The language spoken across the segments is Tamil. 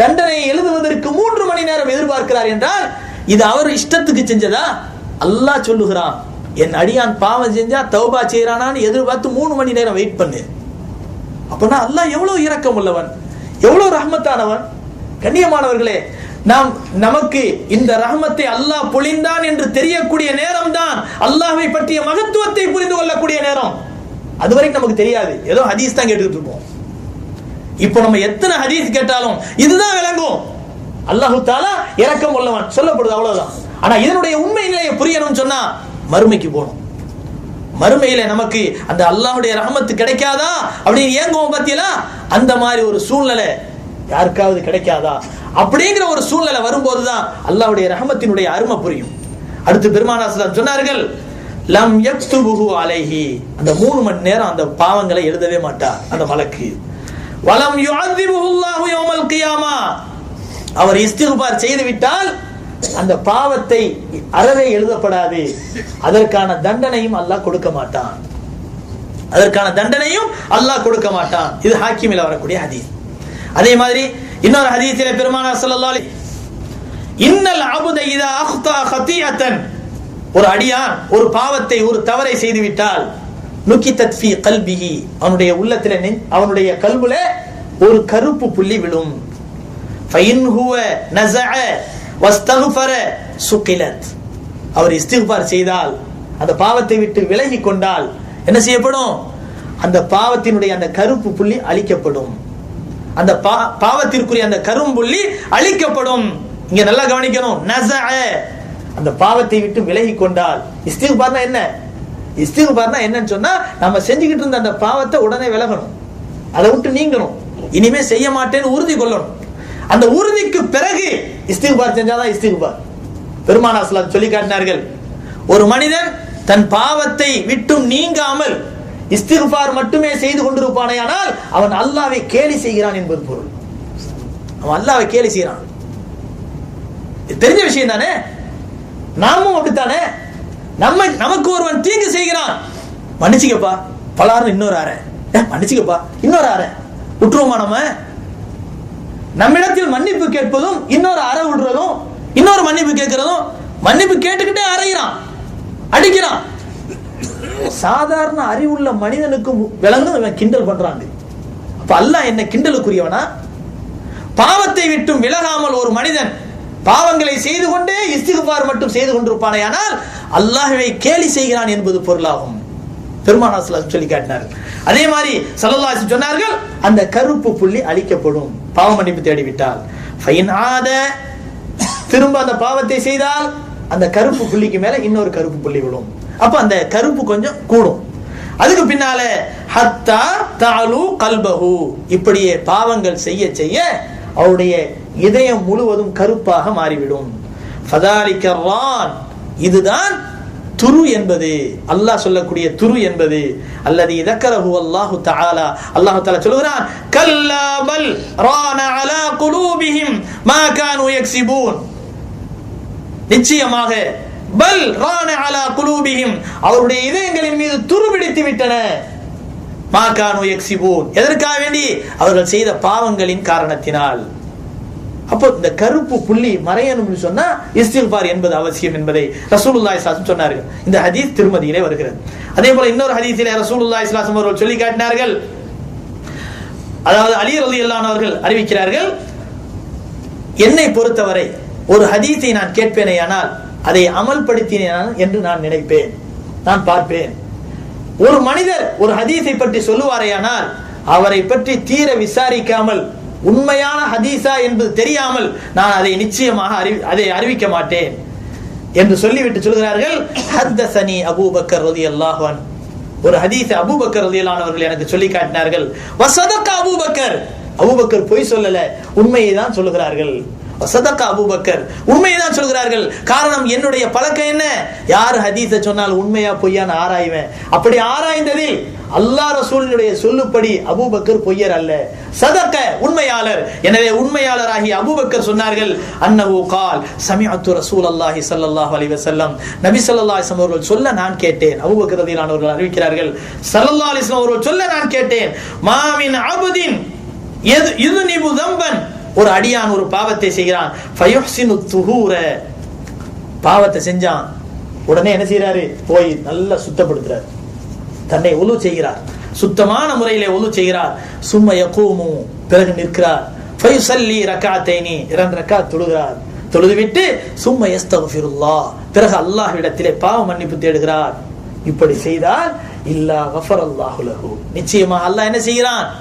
தண்டனை எழுதுவதற்கு மூன்று மணி நேரம் எதிர்பார்க்கிறார் என்றால் இது அவர் இஷ்டத்துக்கு செஞ்சதா? அல்லாஹ் சொல்லுகிறான் என் அடியான் பாவம் செஞ்சா தௌபா செய்யறானான்னு எதிர்பார்த்து மூணு மணி நேரம் வெயிட் பண்ணு. அப்பனா அல்லாஹ் எவ்வளவு இரக்கம் உள்ளவன் எவ்வளவு ரஹமத்தானவன்? கண்ணியமானவர்களே நாம் நமக்கு இந்த ரஹமத்தை அல்லாஹ் பொழிந்தான் என்று தெரியக்கூடிய நேரம் தான் அல்லாஹை பற்றிய மகத்துவத்தை புரிந்து கொள்ளக்கூடிய நேரம். அதுவரைக்கும் நமக்கு தெரியாது. ஏதோ ஹதீஸ் தான் கேட்டுக்கிட்டு இருப்போம். இப்போ நம்ம எத்தனை ஹதீஸ் கேட்டாலும் இதுதான் விளங்கும். அல்லாஹு தாலா இறக்கம் உள்ளவன். சொல்லப்படுது அவ்வளவுதான். ஆனா இதனுடைய உண்மை நிலையை புரியணும்னு சொன்னா மறுமைக்கு போகணும். மறுமையில நமக்கு அந்த அல்லாஹ்வுடைய ரஹமத்து கிடைக்காதா அப்படின்னு ஏங்குவோம் பாத்தீங்களா? அந்த மாதிரி ஒரு சூழ்நிலை யாருக்காவது கிடைக்காதா? அப்படிங்கிற ஒரு சூழ்நிலை வரும்போது தான் அல்லாஹுடைய ரஹமத்தினுடைய அருமை புரியும். அடுத்து பெருமானாசலம் சொன்னார்கள் லம் யக்துபுஹு அலைஹி. அந்த மூணு மணி நேரம் அந்த பாவங்களை எழுதவே மாட்டார் அந்த மலக்கு. வலம் யுஅதிபுல்லாஹு யௌமல் கியாமா. அவர் இஸ்திக்பார் செய்து விட்டால் அந்த பாவத்தை அறவே எழுதப்படாது. அதற்கான தண்டனையும் அல்லாஹ் கொடுக்க மாட்டான். அதற்கான தண்டனையும் அல்லாஹ் கொடுக்க மாட்டான். இது ஹாக்கிமில் வரக்கூடிய ஹதீஸ். அதே மாதிரி இன்னொரு ஹதீஸிலே பெருமானார் ஸல்லல்லாஹு இன்னல் அபுத இதா அஹ்தா ஹத்தியத்தன் ஒரு அடியான் ஒரு பாவத்தை ஒரு தவறை செய்து விட்டால் நுக்கித்தத் ஃபி கல்பிஹி. அவனுடைய உள்ளத்தில் அவனுடைய கல்புல ஒரு கருப்பு புள்ளி விழும். ஃபைன் ஹுவ நஸஅ வஸ்தக்ஃபர சுகிலத் அவர் இஸ்திக்பார் செய்தால் அந்த பாவத்தை விட்டு விலகி கொண்டால் என்ன செய்யப்படும்? அந்த பாவத்தினுடைய அந்த கருப்பு புள்ளி அழிக்கப்படும். அந்த பா- பாவத்திற்குரிய அந்த கரும்புள்ளி அழிக்கப்படும். இங்க நல்லா கவனிக்கணும். நஸஅ. அந்த பாவத்தை விட்டு விலகி கொண்டால் இஸ்திக்பார்னா என்ன? இஸ்திகுபார்னா என்னன்னு சொன்னா நம்ம செஞ்சுக்கிட்டு இருந்த அந்த பாவத்தை உடனே விலகணும். அதை விட்டு நீங்கணும். இனிமே செய்ய மாட்டேன்னு உறுதி கொள்ளணும். அந்த உறுதிக்கு பிறகு இஸ்திகுபார் செஞ்சாதான் இஸ்திகுபார் பெருமானா அஸ்லாம் சொல்லி காட்டினார்கள் ஒரு மனிதன் தன் பாவத்தை விட்டும் நீங்காமல் இஸ்திகுபார் மட்டுமே செய்து கொண்டிருப்பானே ஆனால் அவன் அல்லாவை கேலி செய்கிறான் என்பது பொருள். அவன் அல்லாவை கேலி செய்கிறான். இது தெரிஞ்ச விஷயம் தானே? நாமும் அப்படித்தானே? நம்ம நமக்கு ஒருவன் தீங்கு செய்கிறான். மன்னிச்சுக்கப்பா. பலாரும் இன்னொரு அறை. ஏ, மன்னிச்சுக்கப்பா. இன்னொரு அறை. விட்டுருவோமா நம்ம? நம்மிடத்தில் மன்னிப்பு கேட்பதும் இன்னொரு அறை விடுறதும் இன்னொரு மன்னிப்பு கேட்கிறதும் மன்னிப்பு கேட்டுக்கிட்டே அறைகிறான் அடிக்கிறான். சாதாரண அறிவுள்ள மனிதனுக்கு விளங்கும் இவன் கிண்டல் பண்றாங்க அப்ப அல்ல என்ன கிண்டலுக்குரியவனா? பாவத்தை விட்டும் விலகாமல் ஒரு மனிதன் பாவங்களை செய்து கொண்டே இஸ்திகுபார் மட்டும் செய்து கொண்டிருப்பானேயானால் அல்லாஹுவை கேலி செய்கிறான் என்பது பொருளாகும். பெருமானாசலம் சொல்லி காட்டினார். அதே மாதிரி சல்லல்லாசி சொன்னார்கள் அந்த கருப்பு புள்ளி அழிக்கப்படும். பாவ மன்னிப்பு தேடிவிட்டால். ஃபைன் ஆத திரும்ப அந்த பாவத்தை செய்தால் அந்த கருப்பு புள்ளிக்கு மேல இன்னொரு கருப்பு புள்ளி விழும். அப்ப அந்த கருப்பு கொஞ்சம் கூடும். அதுக்கு பின்னால ஹத்தா தாலு கல்பஹு. இப்படியே பாவங்கள் செய்ய செய்ய அவருடைய இதயம் முழுவதும் கருப்பாக மாறிவிடும். இதுதான் துரு என்பது. அல்லாஹ் சொல்லக்கூடிய துரு என்பது. அல்லது இதக்கரஹு அல்லாஹு தஆலா. அல்லாஹ் தஆலா சொல்கிறான் கல்லா பல் ரான அலா குலூபிஹிம் மா கானு யக்ஸிபூன் நிச்சயமாக பல் ரான அலா குலூபிஹிம். அவருடைய இதயங்களின் மீது துரு பிடித்து விட்டன. மாகானு எக்ஸிபூன் எதற்காக வேண்டி? அவர்கள் செய்த பாவங்களின் காரணத்தினால். அப்போ இந்த கருப்பு புள்ளி மறையணும்னு சொன்னா இஸ்தில்பார் என்பது அவசியம் என்பதை ரசூலுல்லாஹி ஸல்லல்லாஹு சொன்னார்கள். இந்த ஹதீஸ் திருமதியிலே வருகிறது. அதே போல இன்னொரு ஹதீஸிலே ரசூலுல்லாஹி இஸ்லாசம் அவர்கள் சொல்லி காட்டினார்கள் அதாவது அலி ரலியல்லாஹு அவர்கள் அறிவிக்கிறார்கள் என்னை பொறுத்தவரை ஒரு ஹதீஸை நான் கேட்பேனே ஆனால் அதை அமல்படுத்தினேன் என்று நான் நினைப்பேன். நான் பார்ப்பேன். ஒரு மனிதர் ஒரு ஹதீஸை பற்றி சொல்லுவாரேயானால் அவரை பற்றி தீர விசாரிக்காமல் உண்மையான ஹதீஸா என்பது தெரியாமல் நான் அதை நிச்சயமாக அறிவி அதை அறிவிக்க மாட்டேன் என்று சொல்லிவிட்டு சொல்கிறார்கள் ஹத்தசனி அபூபக்கர் ரதி அன்ஹு ஒரு ஹதீஸ் அபூபக்கர் ரதியலானவர்கள் எனக்கு சொல்லி காட்டினார்கள். வசதக்க அபூபக்கர். அபூபக்கர் பொய் சொல்லல உண்மையை தான் சொல்லுகிறார்கள். சதக்கா அபூபக்கர். உண்மையை தான் சொல்கிறார்கள். காரணம் என்னுடைய பழக்கம் என்ன? யார் ஹதீஸை சொன்னால் உண்மையா பொய்யான்னு ஆராய்வேன். அப்படி ஆராய்ந்ததில் அல்லாஹ் ரசூலினுடைய சொல்லுப்படி அபுபக்கர் பொய்யர் அல்ல. சதக்க உண்மையாளர். எனவே உண்மையாளராகிய அபூபக்கர் சொன்னார்கள் அன்னஹு கால் சமிஅத்து ரசூல் அல்லாஹி ஸல்லல்லாஹு அலைஹி வஸல்லம். நபி ஸல்லல்லாஹு அலைஹி அவர்கள் சொல்ல நான் கேட்டேன். அபுபக்கர் ரலியல்லாஹு அவர்கள் அறிவிக்கிறார்கள் ஸல்லல்லாஹு அலைஹி அவர்கள் சொல்ல நான் கேட்டேன் மாமின் அபுதின் எது இது இதுனிபு தம்பன் ஒரு அடியான் ஒரு பாவத்தை செய்கிறான். பாவத்தை செஞ்சான். உடனே என்ன செய்யறாரு போய் நல்லா சுத்தப்படுத்துறாரு. தன்னை ஒலு செய்கிறார். சுத்தமான முறையிலே ஒலு செய்கிறார். சும்ம யகூமு. பிறகு நிற்கிறார். ரக்கா தேனி இரண்டு ரக்கா தொழுகிறார். தொழுதுவிட்டு சும்ம எஸ்தகுல்லா பிறகு அல்லாஹ் இடத்திலே பாவ மன்னிப்பு தேடுகிறார். இப்படி செய்தால் இல்லா கஃபர் அல்லாஹுலகு நிச்சயமாக அல்லாஹ் என்ன செய்கிறான்?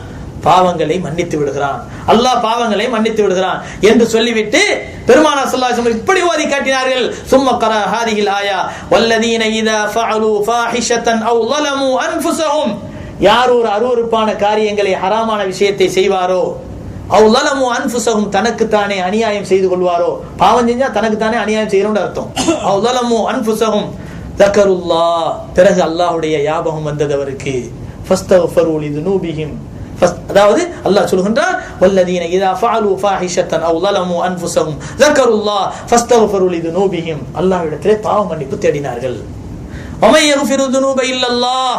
பாவங்களை மன்னித்து விடுகிறான் அல்லாஹ் பாவங்களை மன்னித்து விடுகிறான் என்று சொல்லிவிட்டு பெருமானா ஸல்லல்லாஹு இப்படி ஓதி காட்டினார்கள் சும்ம கர ஹாதிஹில் ஆயா வல்லதீன இதா ஃபஅலு ஃபாஹிஷத்தன் அவ் ظلموا அன்ஃபுஸஹும் யார் ஒரு அருவருப்பான காரியங்களை ஹராமான விஷயத்தை செய்வாரோ அவ் ظلموا அன்ஃபுஸஹும் தனக்குத்தானே அநியாயம் செய்து கொள்வாரோ பாவம் செஞ்சா தனக்குத்தானே அநியாயம் செய்யறோம்னு அர்த்தம் அவ் ظلموا அன்ஃபுஸஹும் தக்கருல்லாஹ் பிறகு அல்லாஹ்வுடைய ஞாபகம் வந்தது அவருக்கு ஃபஸ்தக்ஃபரு லிதுனூபிஹிம் ஃபஸ்ட்- அதாவது அல்லாஹ் சொல்கின்றார் வல்லதீன இதா ஃபாலு ஃபாஹிஷத்தன் அவ் லலமு அன்ஃபுசஹும் ஜக்கருல்லா ஃபஸ்தஃபரு லிதுனூபிஹிம். அல்லாஹ்விடத்திலே பாவ மன்னிப்பு தேடினார்கள். ஒமை யஃபிரு துனூப இல்லல்லாஹ்.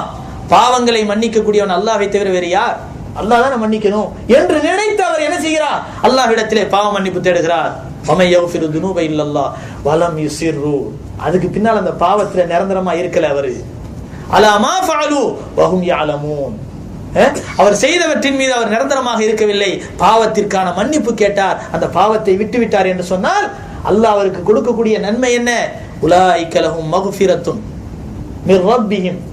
பாவங்களை மன்னிக்கக்கூடியவன் அல்லாஹ்வை தவிர வேறு யார்? அல்லாஹ் தான மன்னிக்கணும். என்று நினைத்து அவர் என்ன செய்கிறார்? அல்லாஹ்விடத்திலே பாவ மன்னிப்பு தேடுகிறார். ஒமை யஃபிரு துனூப இல்லல்லாஹ். வலம் யுசிர்ரு அதுக்கு பின்னால் அந்த பாவத்தில் நிரந்தரமா இருக்கல அவர். அலாமா ஃபாலு வஹும் யாலமூன் அவர் செய்தவற்றின் மீது அவர் நிரந்தரமாக இருக்கவில்லை. பாவத்திற்கான மன்னிப்பு கேட்டார். அந்த பாவத்தை விட்டு விட்டார் என்று சொன்னால் அல்லாஹ் அவருக்கு கொடுக்கக்கூடிய நன்மை என்ன? உலாய்க லஹும் மக்ஃபிரத்துன்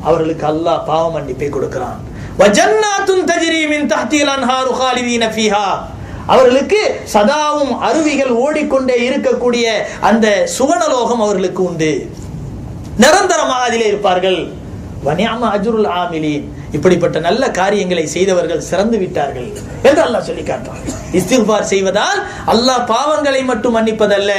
அவர்களுக்கு அல்லாஹ் பாவ மன்னிப்பை கொடுக்கிறான். வஜன்னாத்துன் தஜிரீமின் மின் தஹ்தில் அன்ஹாரு ஹாலிதீன ஃபீஹா. அவர்களுக்கு சதாவும் அருவிகள் ஓடிக்கொண்டே இருக்கக்கூடிய அந்த சுவனலோகம் அவர்களுக்கு உண்டு. நிரந்தரமாக அதிலே இருப்பார்கள். வனியாம அஜுருல் ஆமிலின். இப்படிப்பட்ட நல்ல காரியங்களை செய்தவர்கள் சிறந்து விட்டார்கள் என்று அல்லாஹ் சொல்லி காட்டுறான். இஸ்திஃபார் செய்வதால் அல்லாஹ் பாவங்களை மட்டும் மன்னிப்பதல்ல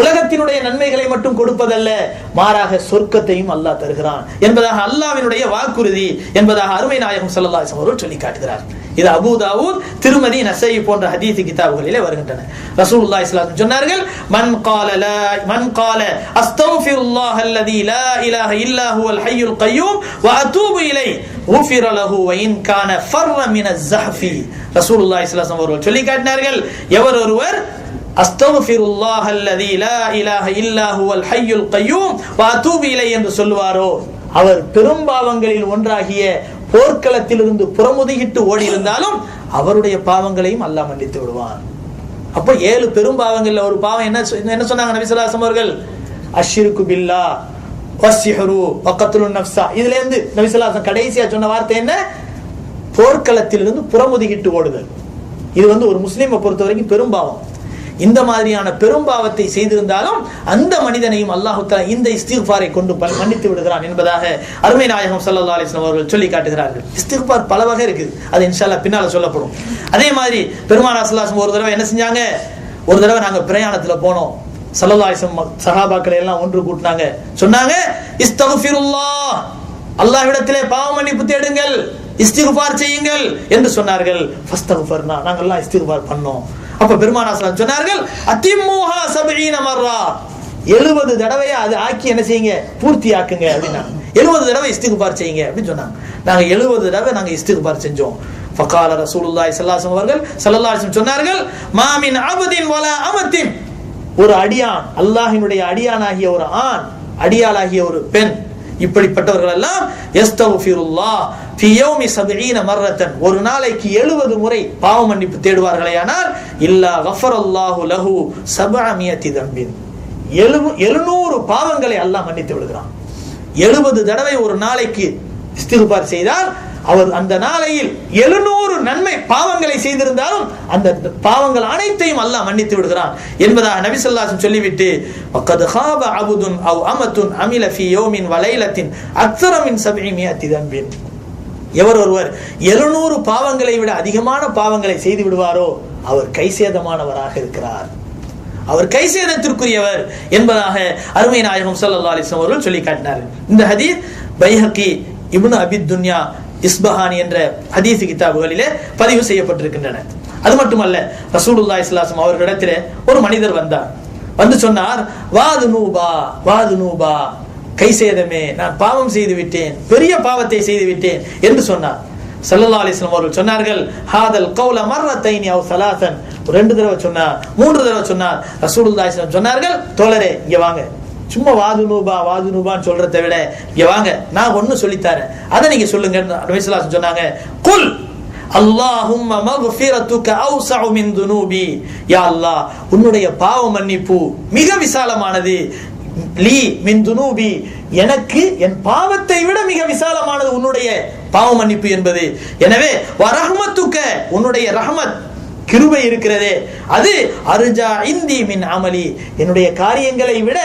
உலகத்தினுடைய நன்மைகளை மட்டும் கொடுப்பதல்ல மாறாக சொர்க்கத்தையும் அல்லாஹ் தருகிறான் என்பதாக அல்லாவினுடைய வாக்குறுதி என்பதாக அருமை நாயகம் சல்லாஹ் அவர்கள் சொல்லி காட்டுகிறார் இது அபுதாவூத் திருமதி நசை போன்ற ஹதீஸ் கிதாபுகளிலே வருகின்றன. ரசூலுல்லாஹி இஸ்லாம் சொன்னார்கள் மன் கால ல மன் கால அஸ்தக்ஃபிருல்லாஹ் அல்லதி லா இலாஹ இல்லா ஹுவல் ஹய்யுல் கய்யூம் வ அதூபு இலை குஃபிர லஹு வ இன் கான ஃபர்ர மின ஸஹஃபி. ரசூலுல்லாஹி இஸ்லாம் அவர்கள் சொல்லி காட்டினார்கள் எவர் ஒருவர் அஸ்தக்ஃபிருல்லாஹ் அல்லதி லா இலாஹ இல்லா ஹுவல் ஹய்யுல் கய்யூம் வ அதூபு இலை என்று சொல்வாரோ அவர் பெரும்பாவங்களில் ஒன்றாகிய போர்க்களத்திலிருந்து புறமுதுகிட்டு ஓடி இருந்தாலும் அவருடைய பாவங்களையும் அல்லாஹ் மன்னித்து விடுவான். அப்போ ஏழு பெரும் பாவங்கள்ல ஒரு பாவம் என்ன என்ன சொன்னாங்க நபிசுல்லாசம் அவர்கள்? அஷிருக்கு பில்லா வசிஹரு பக்கத்துலு நப்சா இதுல இருந்து நபிசுல்லாசம் கடைசியா சொன்ன வார்த்தை என்ன? போர்க்களத்திலிருந்து புறமுதுகிட்டு ஓடுதல். இது வந்து ஒரு முஸ்லீமை பொறுத்த வரைக்கும் பெரும் பாவம். இந்த மாதிரியான பெரும்பாவத்தை செய்திருந்தாலும் அந்த மனிதனையும் அல்லாஹுத்தா இந்த இஸ்திஃபாரை கொண்டு ப- மன்னித்து விடுகிறான் என்பதாக அருமை நாயகம் சல்லா அலிஸ்லாம் அவர்கள் சொல்லி காட்டுகிறார்கள். இஸ்திஃபார் பல வகை இருக்குது அது இன்ஷால்லா பின்னால சொல்லப்படும். அதே மாதிரி பெருமானா சல்லாசம் ஒரு தடவை என்ன செஞ்சாங்க? ஒரு தடவை நாங்கள் பிரயாணத்தில் போனோம். சல்லல்லாசம் சகாபாக்களை எல்லாம் ஒன்று கூட்டினாங்க. சொன்னாங்க இஸ்தகுஃபிருல்லா அல்லாஹ்விடத்திலே பாவ மன்னிப்பு தேடுங்கள் இஸ்திகுபார் செய்யுங்கள் என்று சொன்னார்கள். ஃபஸ்தகுஃபர்னா எல்லாம் இஸ்திகுபார் பண்ணோம். அப்ப பெருமானா சொன்னார்கள் அதிமுகா சபீன மர்ரா. 70 தடவையா அது ஆக்கி என்ன செய்யுங்க? பூர்த்தி ஆக்குங்க அப்படின்னா. 70 தடவை இஸ்திகுபார் செய்யுங்க அப்படின்னு சொன்னாங்க. நாங்க 70 தடவை நாங்க இஸ்திகுபார் செஞ்சோம். ஃபகால ரசூலுல்லாய் சல்லாசம் அவர்கள் சல்லல்லாசம் சொன்னார்கள் மாமின் அபதின் வல அமத்தின். ஒரு அடியான் அல்லாஹினுடைய அடியானாகிய ஒரு ஆண் அடியாளாகிய ஒரு பெண் இப்படிப்பட்டவர்கள் எல்லாம் யஸ்தகுஃபிருல்லாஹ் ஃபி யௌமி 70 மர்ரத்தன். ஒரு நாளைக்கு 70 முறை பாவ மன்னிப்பு தேடுவார்களேயானால் இல்லா கஃபரல்லாஹு லஹு 700 தம்பின் 700 பாவங்களை அல்லாஹ் மன்னித்து விடுகிறான். 70 தடவை ஒரு நாளைக்கு இஸ்திகுபார் செய்தால் அவர் அந்த நாளையில் 700 நன்மை பாவங்களை செய்திருந்தாலும் அந்த பாவங்கள் அனைத்தையும் அல்லாஹ் மன்னித்து விடுகிறான் என்பதாக நபி சொல்லிவிட்டு வக்கத் ஹாப அபுதுன் அவ் அமத்துன் அமில ஃபி யோமின் வலைலத்தின் அக்சரமின் மின் 700 எவர் ஒருவர் 700 பாவங்களை விட அதிகமான பாவங்களை செய்து விடுவாரோ அவர் கைசேதமானவராக இருக்கிறார். அவர் கைசேதத்திற்குரியவர் என்பதாக அருமை நாயகம் சல்லா அலிஸ்லாம் அவர்கள் சொல்லி காட்டினார் இந்த ஹதீர் பைஹக்கி இப்னு அபித் துன்யா இஸ்பஹானி என்ற ஹதீசு கிதாபுகளிலே பதிவு செய்யப்பட்டிருக்கின்றன. அது மட்டுமல்ல ரசூலுல்லா இஸ்லாசம் அவர்களிடத்தில் ஒரு மனிதர் வந்தார். வந்து சொன்னார் வாது நூபா வாது நூபா கை சேதமே நான் பாவம் செய்து விட்டேன் பெரிய பாவத்தை செய்து விட்டேன் என்று சொன்னார். ஸல்லல்லாஹு அலிஸ்லாம் அவர்கள் சொன்னார்கள் ஹாதல் கௌல மர்ரத்தைனி அவ் சலாசன் ரெண்டு தடவை சொன்னார் மூன்று தடவை சொன்னார். ரசூலுல்லா இஸ்லாம் சொன்னார்கள் தோழரே இங்கே வாங்க. சும்மா வாது நூபா வாது நூபான்னு சொல்றதை விட இங்க வாங்க நான் ஒண்ணு சொல்லித்தரேன். அதை நீங்க சொல்லுங்க சொன்னாங்க குல் அல்லாஹும் மக்ஃபிரத்துக அவ்ஸஉ மின் துனூபி. யா அல்லாஹ் உன்னுடைய பாவ மன்னிப்பு மிக விசாலமானது. லீ மின் துனூபி எனக்கு என் பாவத்தை விட மிக விசாலமானது உன்னுடைய பாவ மன்னிப்பு என்பது. எனவே வரஹ்மத்துக்க உன்னுடைய ரஹமத் கிருபை இருக்கிறதே. அது அருஜா இந்தி மின் அமலி. என்னுடைய காரியங்களை விட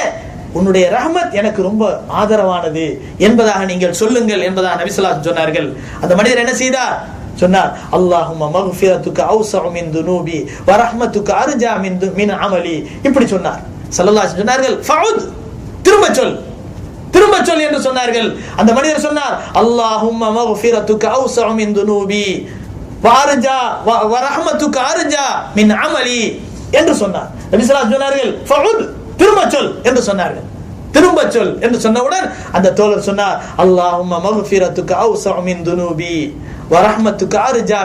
உன்னுடைய ரஹமத் எனக்கு ரொம்ப ஆதரவானது என்பதாக நீங்கள் சொல்லுங்கள் என்பதாக நபிசுல்லாஸ் சொன்னார்கள். அந்த மனிதர் என்ன செய்தார்? சொன்னார் அல்லாஹும் மகுஃபிரத்துக்கு அவ்ஸஉ மின் துனூபி வரஹ்மத்துக்கு அருஜா மிந்து மின் மின் அமலி. இப்படி சொன்னார். சல்லல்லா சொன்னார்கள் ஃபவுத் திரும்ப சொல் திரும்ப சொல் என்று சொன்னார்கள். அந்த மனிதர் சொன்னார் அல்லாஹும் மகுஃபிரத்துக்கு அவ்ஸஉ மின் துனூபி வ வரஹ்மத்துக்கு வ- மின் அமலி என்று சொன்னார். நபி சொன்னார்கள் ஃபவுத் திரும்ப சொல் என்று சொன்னார்கள். திரும்ப சொல் என்று சொன்னவுடன் அந்த தோழர் சொன்னார் அல்லாஹும் மக்ஃபிரத்துக அவ்ஸஉ மின் துனூபி வ ரஹ்மத்துக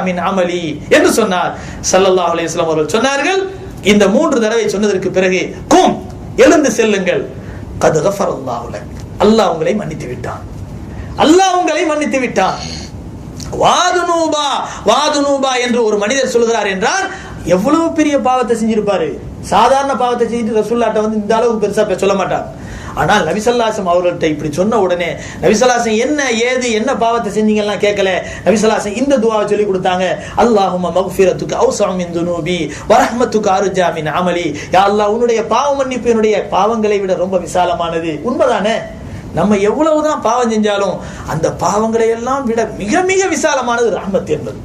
மின் அமலி என்று சொன்னார். சல்லல்லாஹ் அலைஹி அவர்கள் சொன்னார்கள் இந்த மூன்று தடவை சொன்னதற்கு பிறகு கும் எழுந்து செல்லுங்கள். கது கஃபரல்லாஹு லக். அல்லாஹ் உங்களை மன்னித்து விட்டான். அல்லாஹ் உங்களை மன்னித்து விட்டான். வாதுனூபா வாதுனூபா என்று ஒரு மனிதர் சொல்கிறார் என்றால் எவ்வளவு பெரிய பாவத்தை செஞ்சிருப்பாரு? சாதாரண பாவத்தை செஞ்சுட்டு ரசுல்லாட்ட வந்து இந்த அளவுக்கு பெருசா சொல்ல மாட்டார் ஆனால் நபிசல்லாசம் அவர்கள்ட்ட இப்படி சொன்ன உடனே நபிசல்லாசம் என்ன ஏது என்ன பாவத்தை செஞ்சீங்கலாம் கேட்கல. நபிசல்லாசம் இந்த துவாவை சொல்லி கொடுத்தாங்க. அல்லாஹும் மக்ஃபிரத்துக்கு அவுசாம் இந்து நூபி வரஹமத்துக்கு அருஜாமின் அமலி. யா அல்லா உன்னுடைய பாவ மன்னிப்பு என்னுடைய பாவங்களை விட ரொம்ப விசாலமானது. உண்மைதானே? நம்ம எவ்வளவுதான் பாவம் செஞ்சாலும் அந்த பாவங்களை எல்லாம் விட மிக மிக விசாலமானது ரஹ்மத் என்பது.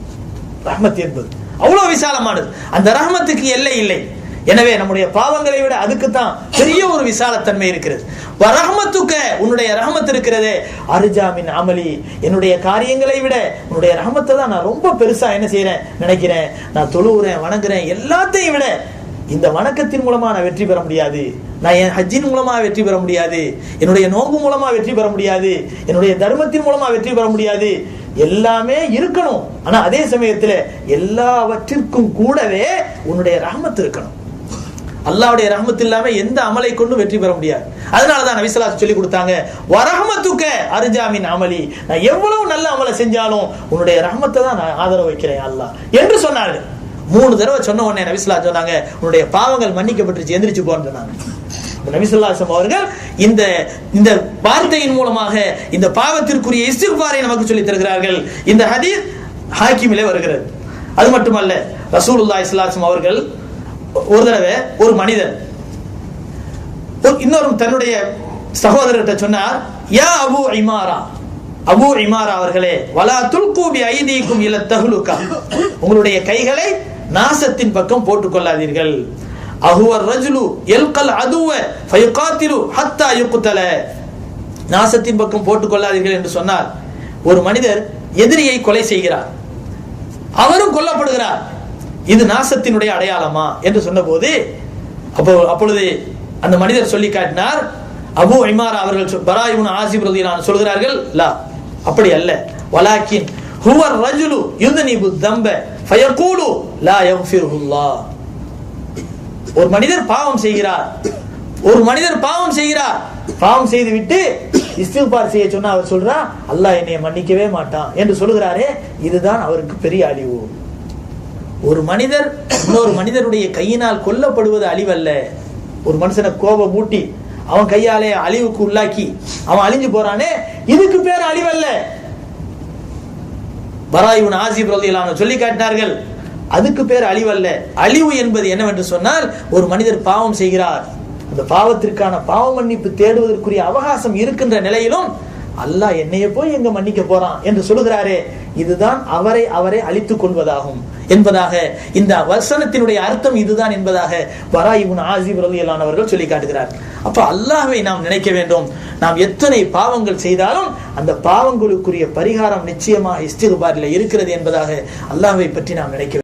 ரஹ்மத் என்பது. அவ்வளவு விசாலமானது. அந்த ரஹ்மத்துக்கு எல்லை இல்லை. எனவே நம்முடைய பாவங்களை விட அதுக்குத்தான் பெரிய ஒரு விசாலத்தன்மை இருக்கிறது. ரஹமத்துக்க உன்னுடைய ரஹமத் இருக்கிறதே. அருஜாமின் அமலி. என்னுடைய காரியங்களை விட உன்னுடைய ரஹமத்தை தான் நான் ரொம்ப பெருசா என்ன செய்யறேன் நினைக்கிறேன். நான் தொழுவுறேன் வணங்குறேன் எல்லாத்தையும் விட இந்த வணக்கத்தின் மூலமா நான் வெற்றி பெற முடியாது. நான் என் ஹஜ்ஜின் மூலமா வெற்றி பெற முடியாது. என்னுடைய நோன்பு மூலமா வெற்றி பெற முடியாது. என்னுடைய தர்மத்தின் மூலமா வெற்றி பெற முடியாது. எல்லாமே இருக்கணும். ஆனா அதே சமயத்துல எல்லாவற்றிற்கும் கூடவே உன்னுடைய ரஹமத் இருக்கணும். அல்லாவுடைய ரஹமத்து இல்லாம எந்த அமலை கொண்டும் வெற்றி பெற முடியாது. அதனாலதான் நபிசலாஸ் சொல்லி கொடுத்தாங்க வரஹமத்துக்க அருஜாமின் அமலி. நான் எவ்வளவு நல்ல அமலை செஞ்சாலும் உன்னுடைய ரஹமத்தை தான் நான் ஆதரவு வைக்கிறேன் அல்லாஹ் என்று சொன்னார்கள். மூணு தடவை சொன்ன உடனே நபிசுல்லா சொன்னாங்க உன்னுடைய பாவங்கள் மன்னிக்கப்பட்டுருச்சு எந்திரிச்சு போன்னு சொன்னாங்க. நபிசுல்லாசம் அவர்கள் இந்த இந்த வார்த்தையின் மூலமாக இந்த பாவத்திற்குரிய இஸ்திக்பாரை நமக்கு சொல்லி தருகிறார்கள். இந்த ஹதீஸ் ஹாக்கிமிலே வருகிறது. அது மட்டுமல்ல ரசூலுல்லா இஸ்லாசம் அவர்கள் ஒரு தடவை ஒரு மனிதன் இன்னொரு தன்னுடைய சகோதரர்கிட்ட சொன்னார் யா அபு இமாரா அபு இமாரா அவர்களே வலா துல்கூபி ஐதீக்கும் இல்ல தகுலுக்கா உங்களுடைய கைகளை நாசத்தின் பக்கம் போட்டுக் கொள்ளாதீர்கள். அஹுவர் ரஜுலு எல்கல் அதுவ ஃபயுகாத்திலு ஹத்தா யுக்குத்தல நாசத்தின் பக்கம் போட்டுக் கொள்ளாதீர்கள் என்று சொன்னார். ஒரு மனிதர் எதிரியை கொலை செய்கிறார். அவரும் கொல்லப்படுகிறார். இது நாசத்தினுடைய அடையாளமா என்று சொன்னபோது அப்போ அப்பொழுது அந்த மனிதர் சொல்லி காட்டினார் அபு ஐமாரா அவர்கள் சொல்- பரா இப்னு ஆசிப் ரலியல்லாஹு சொல்கிறார்கள் லா அப்படி அல்ல. வலாக்கின் ஹுவர் ரஜுலு யுதனிபு தம்ப ஃபயகூலு லா யக்ஃபிருல்லாஹ் ஒரு மனிதர் பாவம் செய்கிறார். ஒரு மனிதர் பாவம் செய்கிறார். பாவம் செய்து விட்டு இஸ்திக்பார் செய்ய சொன்னா அவர் சொல்றா அல்லாஹ் என்னை மன்னிக்கவே மாட்டான். என்று சொல்கிறாரே இதுதான் அவருக்கு பெரிய அழிவு. ஒரு மனிதர் இன்னொரு மனிதருடைய கையினால் கொல்லப்படுவது அழிவல்ல. ஒரு மனுஷனை கோபம் மூட்டி அவன் கையாலே அழிவுக்கு உள்ளாக்கி அவன் அழிஞ்சு போறானே இதுக்கு பேர் அழிவல்ல. பராயுன் ஆசிப் ரலியல்லாஹு சொல்லி காட்டினார்கள் அதுக்கு பேர் அழிவல்ல. அழிவு என்பது என்னவென்று சொன்னால் ஒரு மனிதர் பாவம் செய்கிறார். அந்த பாவத்திற்கான பாவ மன்னிப்பு தேடுவதற்குரிய அவகாசம் இருக்கின்ற நிலையிலும் அல்லாஹ் என்னைய போய் எங்க மன்னிக்க போறான் என்று சொல்லுகிறாரே. இதுதான் அவரை அவரை அழித்துக் கொள்வதாகும் என்பதாக இந்த வசனத்தினுடைய அர்த்தம் இதுதான் என்பதாக வராயுன் ஆசிப் ரலியல்லாஹு அவர்கள் சொல்லி காட்டுகிறார். அப்ப அல்லாஹை நாம் நினைக்க வேண்டும். நாம் எத்தனை பாவங்கள் செய்தாலும் அந்த பாவங்களுக்குரிய பரிகாரம் நிச்சயமாக இஸ்திகுபாரில் இருக்கிறது என்பதாக அல்லாஹை பற்றி நாம் நினைக்க வேண்டும்